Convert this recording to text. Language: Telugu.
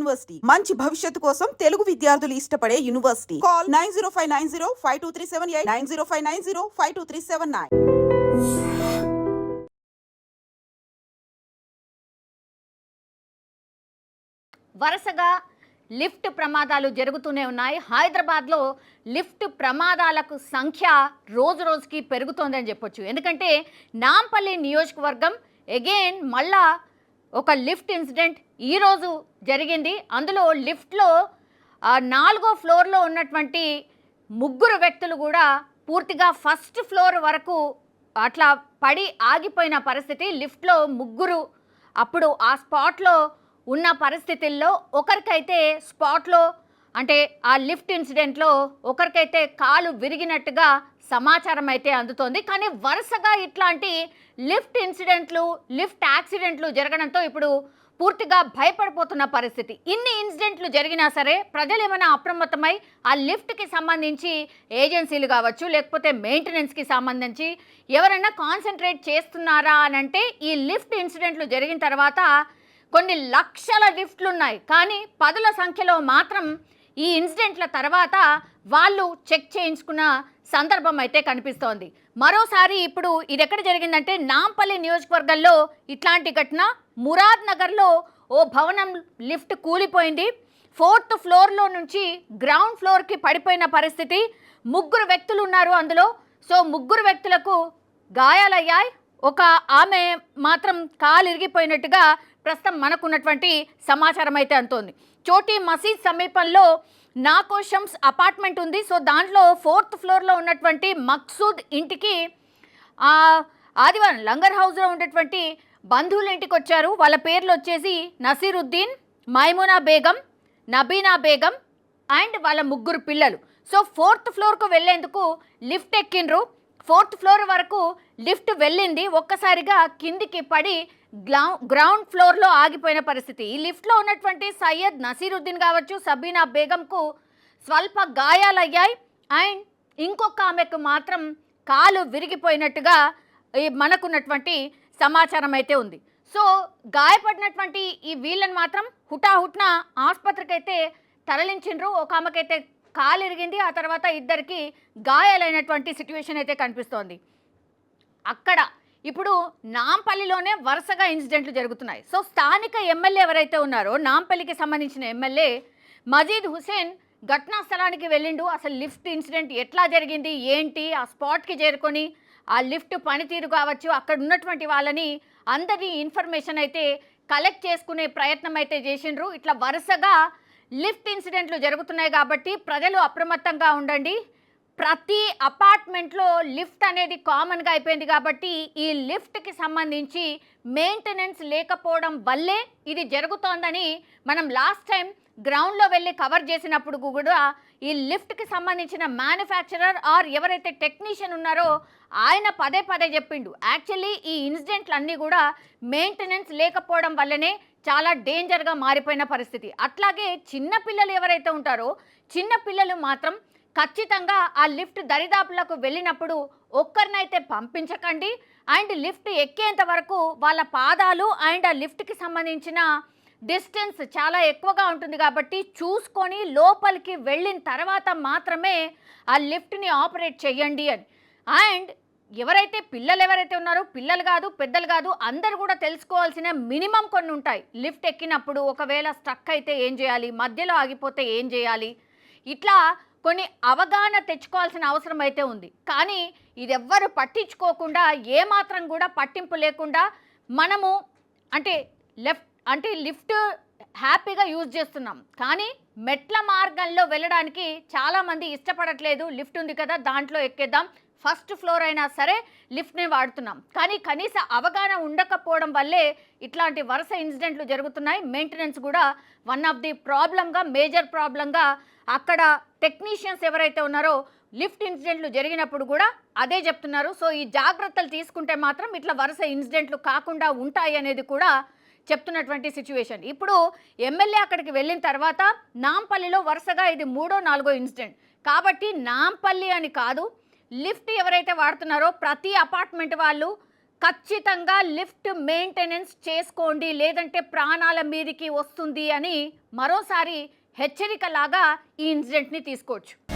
యూనివర్సిటీ. మంచి భవిష్యత్తు కోసం తెలుగు విద్యార్థులు ఇష్టపడే university. Call nine zero five nine zero five two three seven eight nine zero five nine zero five two three seven nine. వరుసగా లిఫ్ట్ ప్రమాదాలు జరుగుతూనే ఉన్నాయి. హైదరాబాద్లో లిఫ్ట్ ప్రమాదాలకు సంఖ్య రోజు రోజుకి పెరుగుతోందని చెప్పొచ్చు. ఎందుకంటే నాంపల్లి నియోజకవర్గం ఎగైన్ మళ్ళా ఒక లిఫ్ట్ ఇన్సిడెంట్ ఈరోజు జరిగింది. అందులో లిఫ్ట్లో ఆ, నాలుగో ఫ్లోర్లో ఉన్నటువంటి ముగ్గురు వ్యక్తులు కూడా పూర్తిగా ఫస్ట్ ఫ్లోర్ వరకు అట్లా పడి ఆగిపోయిన పరిస్థితి. లిఫ్ట్లో ముగ్గురు అప్పుడు ఆ స్పాట్లో ఉన్న పరిస్థితుల్లో ఒకరికైతే స్పాట్లో అంటే ఆ లిఫ్ట్ ఇన్సిడెంట్లో ఒకరికైతే కాలు విరిగినట్టుగా సమాచారం అయితే అందుతోంది. కానీ వరుసగా ఇట్లాంటి లిఫ్ట్ ఇన్సిడెంట్లు లిఫ్ట్ యాక్సిడెంట్లు జరగడంతో ఇప్పుడు పూర్తిగా భయపడిపోతున్న పరిస్థితి. ఇన్ని ఇన్సిడెంట్లు జరిగినా సరే ప్రజలు ఏమైనా అప్రమత్తమై ఆ లిఫ్ట్కి సంబంధించి ఏజెన్సీలు కావచ్చు లేకపోతే మెయింటెనెన్స్కి సంబంధించి ఎవరైనా కాన్సన్ట్రేట్ చేస్తున్నారా అని అంటే ఈ లిఫ్ట్ ఇన్సిడెంట్లు జరిగిన తర్వాత కొన్ని లక్షల లిఫ్ట్లు ఉన్నాయి. కానీ పదుల సంఖ్యలో మాత్రం ఈ ఇన్సిడెంట్ల తర్వాత వాళ్ళు చెక్ చేయించుకున్న సందర్భం అయితే కనిపిస్తోంది. మరోసారి ఇప్పుడు ఇది ఎక్కడ జరిగిందంటే నాంపల్లి నియోజకవర్గంలో ఇట్లాంటి ఘటన మురాద్ నగర్లో ఓ భవనం లిఫ్ట్ కూలిపోయింది. ఫోర్త్ ఫ్లోర్లో నుంచి గ్రౌండ్ ఫ్లోర్కి పడిపోయిన పరిస్థితి. ముగ్గురు వ్యక్తులు ఉన్నారు అందులో. సో ముగ్గురు వ్యక్తులకు గాయాలయ్యాయి. ఒక ఆమె మాత్రం కాలు ఇరిగిపోయినట్టుగా ప్రస్తుతం మనకున్నటువంటి సమాచారం అయితే అంతోంది. చోటి మసీద్ సమీపంలో నాకోషమ్స్ అపార్ట్మెంట్ ఉంది. సో దాంట్లో ఫోర్త్ ఫ్లోర్లో ఉన్నటువంటి మక్సూద్ ఇంటికి ఆదివారం లంగర్ హౌస్లో ఉన్నటువంటి బంధువుల ఇంటికి వచ్చారు. వాళ్ళ పేర్లు వచ్చేసి నసీరుద్దీన్ మైమునా బేగం నబీనా బేగం అండ్ వాళ్ళ ముగ్గురు పిల్లలు. సో ఫోర్త్ ఫ్లోర్కు వెళ్ళేందుకు లిఫ్ట్ ఎక్కిండ్రు. ఫోర్త్ ఫ్లోర్ వరకు లిఫ్ట్ వెళ్ళింది. ఒక్కసారిగా కిందికి పడి గ్రౌండ్ ఫ్లోర్లో ఆగిపోయిన పరిస్థితి. ఈ లిఫ్ట్లో ఉన్నటువంటి సయ్యద్ నసీరుద్దీన్ కావచ్చు సబీనా బేగంకు స్వల్ప గాయాలయ్యాయి. అండ్ ఇంకొక ఆమెకు మాత్రం కాలు విరిగిపోయినట్టుగా ఈ మనకున్నటువంటి సమాచారం అయితే ఉంది. సో గాయపడినటువంటి ఈ వీళ్ళని మాత్రం హుటాహుట్న ఆసుపత్రికి అయితే తరలించిండ్రు. ఒక ఆమెకైతే కాలు ఇరిగింది ఆ తర్వాత ఇద్దరికి గాయాలైనటువంటి సిట్యువేషన్ అయితే కనిపిస్తోంది. అక్కడ ఇప్పుడు నాంపల్లిలోనే వరుసగా ఇన్సిడెంట్లు జరుగుతున్నాయి. సో స్థానిక ఎమ్మెల్యే ఎవరైతే ఉన్నారో నాంపల్లికి సంబంధించిన ఎమ్మెల్యే మజీద్ హుసేన్ ఘటనా స్థలానికి వెళ్ళిండు. అసలు లిఫ్ట్ ఇన్సిడెంట్ ఎట్లా జరిగింది? ఏంటి? ఆ స్పాట్కి చేరుకొని ఆ లిఫ్ట్ పనితీరు కావచ్చు అక్కడ ఉన్నటువంటి వాళ్ళని అందరి ఇన్ఫర్మేషన్ అయితే కలెక్ట్ చేసుకునే ప్రయత్నం అయితే చేసిండ్రు. ఇట్లా వరుసగా లిఫ్ట్ ఇన్సిడెంట్లు జరుగుతున్నాయి కాబట్టి ప్రజలు అప్రమత్తంగా ఉండండి. ప్రతి అపార్ట్మెంట్లో లిఫ్ట్ అనేది కామన్గా అయిపోయింది కాబట్టి ఈ లిఫ్ట్కి సంబంధించి మెయింటెనెన్స్ లేకపోవడం వల్లే ఇది జరుగుతోందని మనం లాస్ట్ టైం గ్రౌండ్లో వెళ్ళి కవర్ చేసినప్పుడు కూడా ఈ లిఫ్ట్కి సంబంధించిన మ్యానుఫ్యాక్చరర్ ఆర్ ఎవరైతే టెక్నీషియన్ ఉన్నారో ఆయన పదే పదే చెప్పిండు. యాక్చువల్లీ ఈ ఇన్సిడెంట్లు అన్నీ కూడా మెయింటెనెన్స్ లేకపోవడం వల్లనే చాలా డేంజర్గా మారిపోయిన పరిస్థితి. అట్లాగే చిన్న పిల్లలు ఎవరైతే ఉంటారో చిన్న పిల్లలు మాత్రం ఖచ్చితంగా ఆ లిఫ్ట్ దరిదాపులకు వెళ్ళినప్పుడు ఒక్కరినైతే పంపించకండి. అండ్ లిఫ్ట్ ఎక్కేంత వరకు వాళ్ళ పాదాలు అండ్ ఆ లిఫ్ట్కి సంబంధించిన డిస్టెన్స్ చాలా ఎక్కువగా ఉంటుంది కాబట్టి చూసుకొని లోపలికి వెళ్ళిన తర్వాత మాత్రమే ఆ లిఫ్ట్ని ఆపరేట్ చేయండి అని. అండ్ ఎవరైతే పిల్లలు ఎవరైతే ఉన్నారో పిల్లలు కాదు పెద్దలు కాదు అందరు కూడా తెలుసుకోవాల్సిన మినిమం కొన్ని ఉంటాయి. లిఫ్ట్ ఎక్కినప్పుడు ఒకవేళ స్ట్రక్ అయితే ఏం చేయాలి? మధ్యలో ఆగిపోతే ఏం చేయాలి? ఇట్లా కొన్ని అవగాహన తెచ్చుకోవాల్సిన అవసరం అయితే ఉంది. కానీ ఇది ఎవ్వరు పట్టించుకోకుండా ఏమాత్రం కూడా పట్టింపు లేకుండా మనము అంటే లెఫ్ట్ అంటే లిఫ్ట్ హ్యాపీగా యూజ్ చేస్తున్నాం. కానీ మెట్ల మార్గంలో వెళ్ళడానికి చాలామంది ఇష్టపడట్లేదు. లిఫ్ట్ ఉంది కదా దాంట్లో ఎక్కేద్దాం. ఫస్ట్ ఫ్లోర్ అయినా సరే లిఫ్ట్ని వాడుతున్నాం. కానీ కనీస అవగాహన ఉండకపోవడం వల్లే ఇట్లాంటి వరుస ఇన్సిడెంట్లు జరుగుతున్నాయి. మెయింటెనెన్స్ కూడా వన్ ఆఫ్ ది ప్రాబ్లంగా మేజర్ ప్రాబ్లంగా అక్కడ టెక్నీషియన్స్ ఎవరైతే ఉన్నారో లిఫ్ట్ ఇన్సిడెంట్లు జరిగినప్పుడు కూడా అదే చెప్తున్నారు. సో ఈ జాగ్రత్తలు తీసుకుంటే మాత్రం ఇట్లా వరుస ఇన్సిడెంట్లు కాకుండా ఉంటాయి అనేది కూడా చెప్తున్నటువంటి సిచ్యువేషన్. ఇప్పుడు ఎమ్మెల్యే అక్కడికి వెళ్ళిన తర్వాత నాంపల్లిలో వరుసగా ఇది మూడో నాలుగో ఇన్సిడెంట్. కాబట్టి నాంపల్లి అని కాదు లిఫ్ట్ ఎవరైతే వాడుతున్నారో ప్రతి అపార్ట్మెంట్ వాళ్ళు ఖచ్చితంగా లిఫ్ట్ మెయింటెనెన్స్ చేసుకోండి. లేదంటే ప్రాణాల మీదికి వస్తుంది అని మరోసారి హెచ్చరికలాగా ఈ ఇన్సిడెంట్ని తీసుకోవచ్చు.